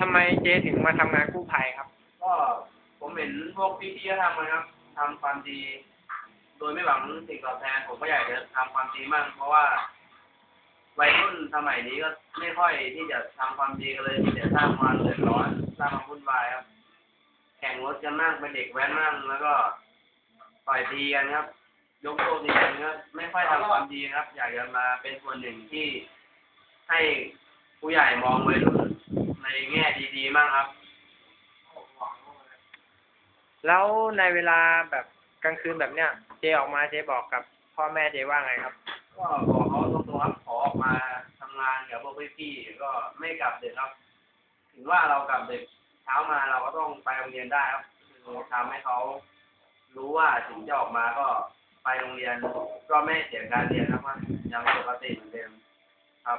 ทำไมเจ๊ถึงมาทำงานกู้ภัยครับ ก็ผมเห็นพวกพี่ๆทำนะครับทำความดี โดยไม่หวังสิ่งตอบแทนผมก็อยากจะทำความดีมั่งเพราะว่าวัยรุ่นสมัยนี้ก็ไม่ค่อยที่จะทำความดีกันเลยมีแต่สร้างความเดือดร้อนสร้างความวุ่นวายครับ แข่งรถกันมั่งเป็นเด็กแว้นมั่งแล้วก็ต่อยตีกันครับ ยกโทษตีกันครับไม่ค่อยทำความดีครับ อยากจะมาเป็นส่วนหนึ่งที่ให้ผู้ใหญ่มองวัยรุ่น ง่ดีๆมั่งครับ แล้วในเวลาแบบกลางคืนแบบเนี้ย เจ๊ออกมาเจ๊บอกกับพ่อแม่เจ๊ว่าไงครับ ก็บอกเขาตรงๆครับขอออกมาทำงานกับพวกพี่ๆก็ไม่กลับดึกครับ ถึงว่าเรากลับดึกเช้ามาเราก็ต้องไปโรงเรียนได้ครับคือทำให้เขารู้ว่าถึงจะออกมาก็ไปโรงเรียนก็ไม่เสียการเรียนครับว่ายังปกติเหมือนเดิมครับ